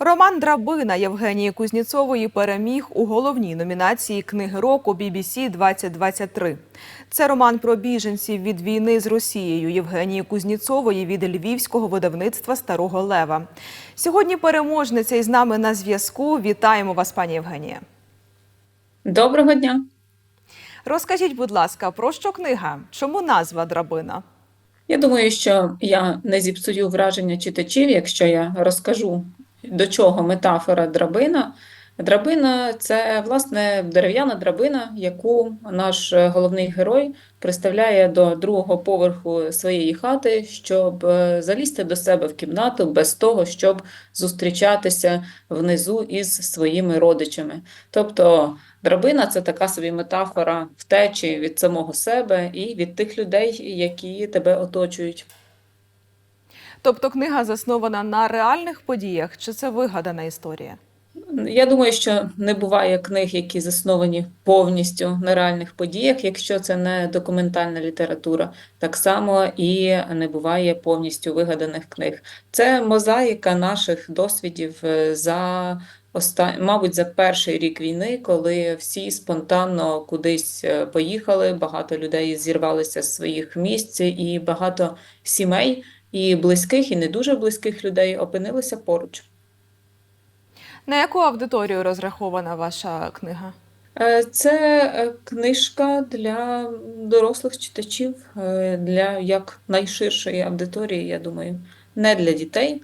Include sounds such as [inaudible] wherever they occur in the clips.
Роман Драбина Євгенії Кузніцової переміг у головній номінації Книги року BBC 2023. Це роман про біженців від війни з Росією Євгенії Кузніцової від львівського видавництва Старого Лева. Сьогодні переможниця із нами на зв'язку. Вітаємо вас, пані Євгенія. Доброго дня. Розкажіть, будь ласка, про що книга? Чому назва Драбина? Я думаю, що я не зіпсую враження читачів, якщо я розкажу, до чого метафора драбина. Драбина це власне дерев'яна драбина, яку наш головний герой приставляє до другого поверху своєї хати, щоб е, залізти до себе в кімнату без того, щоб зустрічатися внизу із своїми родичами. Тобто драбина це така собі метафора втечі від самого себе і від тих людей, які тебе оточують. Тобто книга заснована на реальних подіях, чи це вигадана історія? Я думаю, що не буває книг, які засновані повністю на реальних подіях, якщо це не документальна література. Так само і не буває повністю вигаданих книг. Це мозаїка наших досвідів е, за оста... мабуть, за перший рік війни, коли всі спонтанно кудись е, поїхали, багато людей зірвалися з своїх місць, і багато сімей, і близьких, і не дуже близьких людей опинилися поруч. На яку аудиторію розрахована ваша книга? Е, Це е, книжка для дорослих читачів, е, для як найширшої аудиторії, я думаю, не для дітей,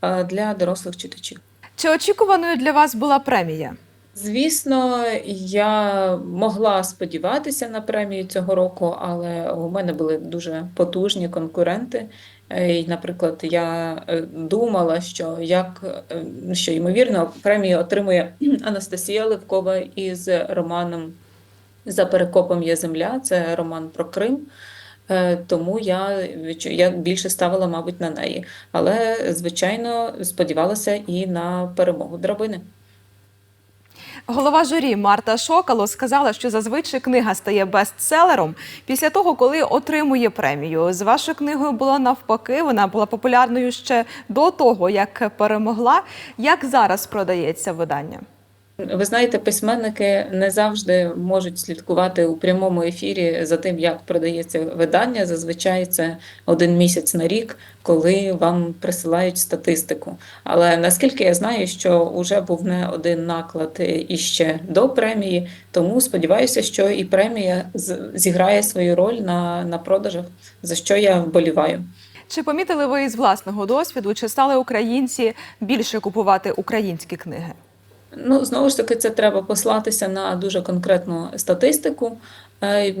а для дорослих читачів. Чи очікуваною для вас була премія? Звісно, я могла сподіватися на премію цього року, але у мене були дуже потужні конкуренти. Е, І, наприклад, я е, думала, що як е, що ймовірно премію отримує [clears throat] Анастасія Левкова із романом За перекопом є земля. Це роман про Крим. Тому я, я більше ставила, мабуть, на неї. Але, звичайно, сподівалася і на перемогу драбини. Голова журі Марта Шокало сказала, що зазвичай книга стає бестселером після того, коли отримує премію. З вашою книгою було навпаки. Вона була популярною ще до того, як перемогла. Як зараз продається видання? Ви знаєте, письменники не завжди можуть слідкувати у прямому ефірі за тим, як продається видання. Зазвичай це один місяць на рік, коли вам присилають статистику. Але наскільки я знаю, що вже був не один наклад іще до премії, тому сподіваюся, що і премія зіграє свою роль на, на продажах, за що я вболіваю. Чи помітили ви із власного досвіду, чи стали українці більше купувати українські книги? Ну, знову ж таки, це треба послатися на дуже конкретну статистику. Е,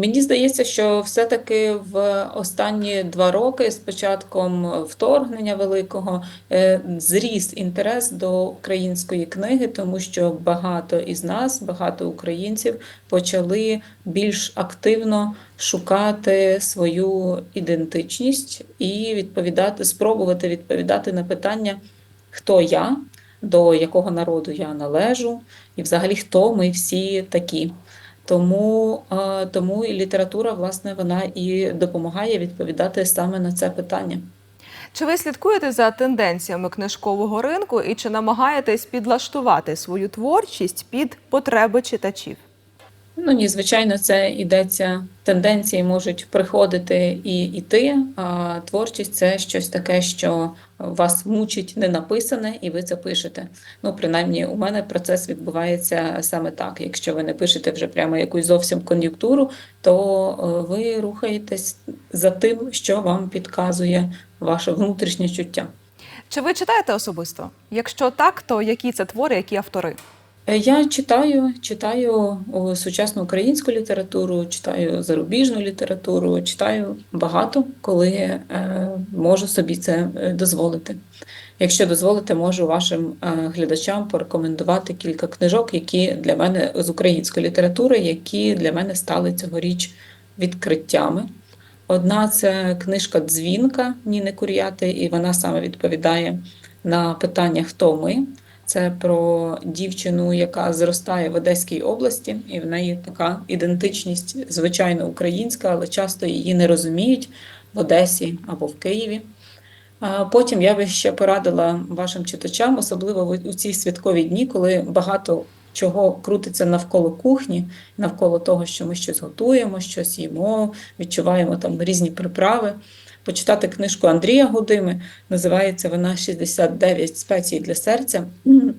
Мені здається, що все-таки в останні два роки з початком вторгнення великого е, зріс інтерес до української книги, тому що багато із нас, багато українців почали більш активно шукати свою ідентичність і відповідати, спробувати відповідати на питання, хто я, до якого народу я належу, і взагалі хто ми всі такі. Тому, е, тому і література, власне, вона і допомагає відповідати саме на це питання. Чи ви слідкуєте за тенденціями книжкового ринку і чи намагаєтесь підлаштувати свою творчість під потреби читачів? Ну ні, звичайно, це йдеться. Тенденції можуть приходити і йти. А творчість це щось таке, що вас мучить не написане, і ви це пишете. Ну, принаймні, у мене процес відбувається саме так. Якщо ви не пишете вже прямо якусь зовсім кон'юнктуру, то е, ви рухаєтесь за тим, що вам підказує ваше внутрішнє чуття. Чи ви читаєте особисто? Якщо так, то які це твори, які автори? Е, Я читаю, читаю сучасну українську літературу, читаю зарубіжну літературу, читаю багато, коли е, можу собі це е, дозволити. Якщо дозволите, можу вашим глядачам порекомендувати кілька книжок, які для мене з української літератури, які для мене стали цьогоріч відкриттями. Одна це книжка Дзвінка Ніни Кур'яти, і вона саме відповідає на питання Хто ми? Це про дівчину, яка зростає в Одеській області, і в неї така ідентичність, звичайно, українська, але часто її не розуміють в Одесі або в Києві. Потім я би ще порадила вашим читачам, особливо у ці святкові дні, коли багато чого крутиться навколо кухні, навколо того, що ми щось готуємо, щось їмо, відчуваємо там різні приправи. Почитати книжку Андрія Гудими, називається вона «69 спецій для серця.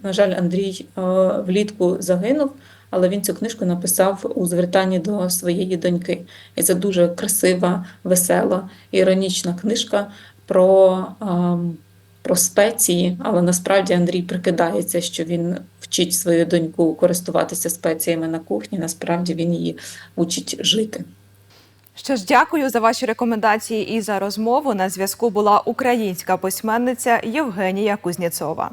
На жаль, Андрій е, влітку загинув, але він цю книжку написав у звертанні до своєї доньки. І це дуже красива, весела, іронічна книжка про, ем, про спеції, але насправді Андрій прикидається, що він вчить свою доньку користуватися спеціями на кухні. Насправді він її учить жити. Що ж, дякую за ваші рекомендації і за розмову. На зв'язку була українська письменниця Євгенія Кузнєцова.